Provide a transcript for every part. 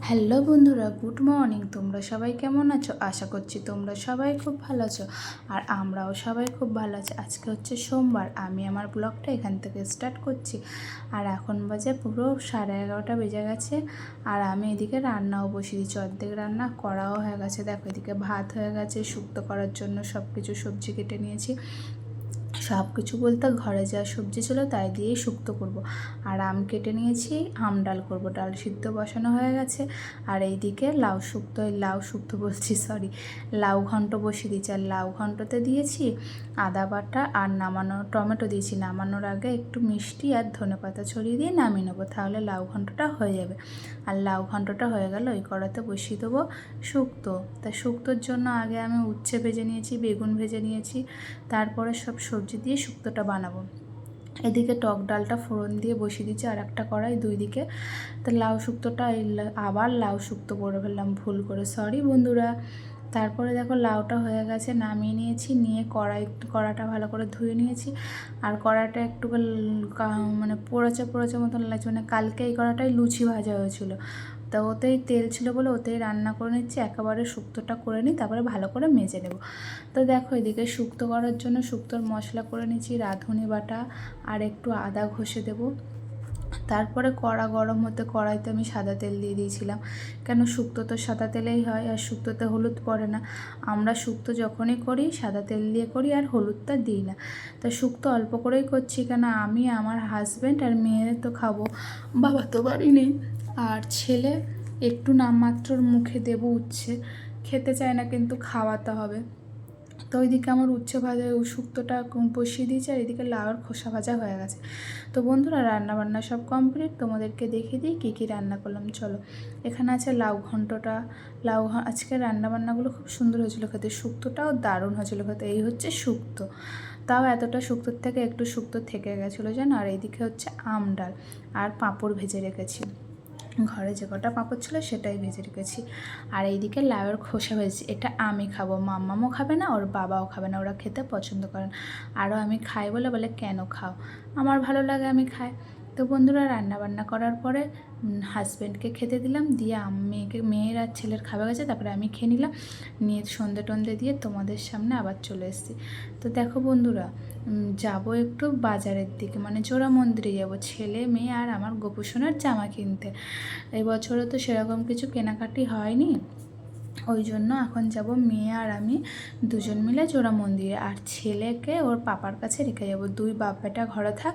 Hello বন্ধুরা, good morning. তোমরা সবাই কেমন আছো? আশা করছি তোমরা সবাই খুব ভালো আছো। আর আমরাও সবাই খুব ভালো আছি। আজকে হচ্ছে সোমবার, আমি আমার ব্লগটা এখান থেকে স্টার্ট করছি। আর এখন বাজে পুরো সাড়ে এগারোটা বেজে গেছে। আর আমি এদিকে রান্নাও বসিয়ে দিচ্ছি। অর্ধেক রান্না করাও হয়ে গেছে। দেখো এদিকে ভাত হয়ে গেছে, শুক্তো করার জন্য সব কিছু সবজি কেটে নিয়েছি। সব কিছু বলতে ঘরে যা সবজি ছিল তাই দিয়েই শুক্তো করব। আর আম কেটে নিয়েছি, আম ডাল করব। ডাল সিদ্ধ বসানো হয়ে গেছে। আর এইদিকে লাউ শুক্তো লাউ শুক্তো বলছি সরি লাউ ঘন্ট বসিয়ে দিয়েছি। আর লাউ ঘন্টতে দিয়েছি আদা বাটা আর নামানো টমেটো দিয়েছি। নামানোর আগে একটু মিষ্টি আর ধনে পাতা ছড়িয়ে দিয়ে নামিয়ে নেব, তাহলে লাউ ঘন্টটা হয়ে যাবে। আর লাউ ঘন্টটা হয়ে গেল, ওই কড়াতে বসিয়ে দেবো শুক্তো। তা শুক্তোর জন্য আগে আমি উচ্ছে ভেজে নিয়েছি, বেগুন ভেজে নিয়েছি, তারপরে সব সবজি দিয়ে শুক্তোটা বানাবো। এদিকে টক ডালটা ফোড়ন দিয়ে বসিয়ে দিচ্ছি আর একটা কড়াই দুই দিকে। তো লাউ শুক্তোটা আবার লাউ শুক্তো করে ফেললাম, ভুল করে সরি বন্ধুরা। তারপরে দেখো লাউটা হয়ে গেছে, নামিয়ে নিয়েছি, নিয়ে কড়াই, কড়াটা ভালো করে ধুয়ে নিয়েছি। আর কড়াটা একটু মানে পোড়াচা পোড়াচা মতন লাগছে মানে কালকে এই কড়াটাই লুচি ভাজা হয়েছিল। তা ওতেই তেল ছিল বলে ওতেই রান্না করে নিচ্ছি, একেবারে শুক্তোটা করে নিই, তারপরে ভালো করে মেজে নেব। তো দেখো এদিকে শুক্তো করার জন্য শুক্তোর মশলা করে নিচ্ছি, রাঁধুনি বাটা আর একটু আদা ঘষে দেবো। তারপরে কড়া গরম হতে কড়াইতে আমি সাদা তেল দিয়ে দিয়েছিলাম, কেন শুক্তো তো সাদা তেলেই হয় আর শুক্তোতে হলুদ পড়ে না। আমরা শুক্তো যখনই করি সাদা তেল দিয়ে করি আর হলুদটা দিই না। তো শুক্তো অল্প করেই করছি কেন? আমি, আমার হাজব্যান্ড আর মেয়ে তো খাব, বাবা তো বাড়ি নেই। আর ছেলে একটু নামমাত্রর মুখে দেবো উচ্ছে। খেতে চায় না কিন্তু খাওয়াতে হবে। তো ওইদিকে আমার উচ্ছে ভাজা শুক্তোটা বসিয়ে দিয়েছি আর এদিকে লাউয়ের খোসা ভাজা হয়ে গেছে। তো বন্ধুরা রান্না বান্না সব কমপ্লিট তোমাদেরকে দেখিয়ে দিই কী কী রান্না করলাম। চলো, এখানে আছে লাউ ঘন্টটা। লাউ আজকে রান্না বান্নাগুলো খুব সুন্দর হয়েছিল খেতে। শুক্তোটাও দারুণ হয়েছিল খেতে। এই হচ্ছে শুক্তো। তাও এতটা শুক্তোর থেকে একটু শুক্তো থেকে গেছিল জানো আর এইদিকে হচ্ছে আম ডাল। আর পাঁপড় ভেজে রেখেছি। ঘরে যে কটা পাঁপড় ছিল সেটাই ভেজে রেখেছি। আর এইদিকে লাউয়ের খোসা ভেজেছি। এটা আমি খাব, মাম্মামও খাবে না, ওর বাবাও খাবে না, ওরা খেতে পছন্দ করেন আরও আমি খাই বলে বলে কেন খাও? আমার ভালো লাগে আমি খাই। তো বন্ধুরা রান্না বান্না করার পরে হাজব্যান্ডকে খেতে দিলাম, দিয়ে মেয়েকে, মেয়ের আর ছেলের খাবে গেছে, তারপরে আমি খেয়ে নিলাম, নিয়ে সন্ধে টন্ধে দিয়ে তোমাদের সামনে আবার চলে এসেছি। তো দেখো বন্ধুরা যাব একটু বাজারের দিকে মানে জোড়া মন্দিরে যাব, ছেলে, মেয়ে আর আমার গোপুসোনার জামা কিনতে। এবছরও তো সেরকম কিছু কেনাকাটি হয়নি। ওই জন্য এখন যাব মেয়ে আর আমি দুজন মিলে জোড়া মন্দিরে। আর ছেলেকে ওর পাপার কাছে রেখে যাব। দুই বাপ বেটা ঘরে থাক,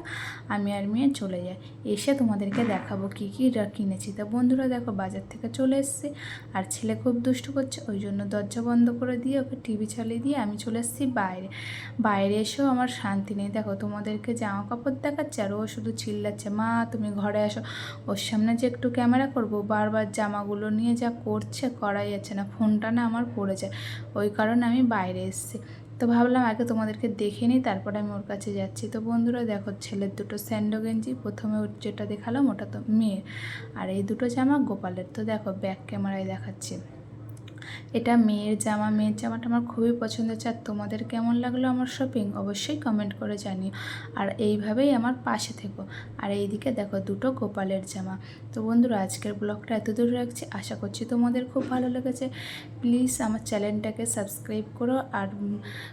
আমি আর মেয়ে চলে যাই। এসে তোমাদেরকে দেখাবো কী কী কিনেছি। তা বন্ধুরা, দেখো বাজার থেকে চলে এসেছি। আর ছেলে খুব দুষ্টু করছে ওই জন্য দরজা বন্ধ করে দিয়ে ওকে টিভি চালিয়ে দিয়ে আমি চলে এসেছি বাইরে। বাইরে এসেও আমার শান্তি নেই। দেখো তোমাদেরকে জামা কাপড় দেখাচ্ছে, আর ও শুধু চিল্লাচ্ছে, মা, তুমি ঘরে আসো ওর সামনে যে একটু ক্যামেরা করব বারবার জামাগুলো নিয়ে যা করছে করাই যাচ্ছে না। ফোনটা না আমার পড়ে যায় ওই কারণে আমি বাইরে এসেছি। তো ভাবলাম আগে তোমাদেরকে দেখে নিই, তারপরে আমি ওর কাছে যাচ্ছি। তো বন্ধুরা, দেখো ছেলের দুটো স্যান্ডো গেঞ্জি, প্রথমে যেটা দেখালাম ওটা তো মেয়ের, আর এই দুটো জামা গোপালের। তো দেখো ব্যাক ক্যামেরায় দেখাচ্ছি। এটা মেয়ের জামা, মেয়ের জামাটা আমার খুবই পছন্দ হচ্ছে আর তোমাদের কেমন লাগল আমার শপিং অবশ্যই কমেন্ট করে জানিও। আর এইভাবেই আমার পাশে থেকো। আর এইদিকে দেখো দুটো গোপালের জামা। তো বন্ধুরা, আজকের ব্লগটা এত দূর রাখছি। আশা করছি তোমাদের খুব ভালো লেগেছে। প্লিজ আমার চ্যানেলটাকে সাবস্ক্রাইব করো আর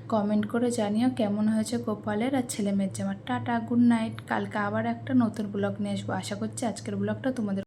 কমেন্ট করে জানিও কেমন হয়েছে গোপালের আর ছেলে মেয়ের জামা। টাটা গুড নাইট কালকে আবার একটা নতুন ব্লগ নিয়ে আসব। আশা করছি আজকের ব্লগটা তোমাদের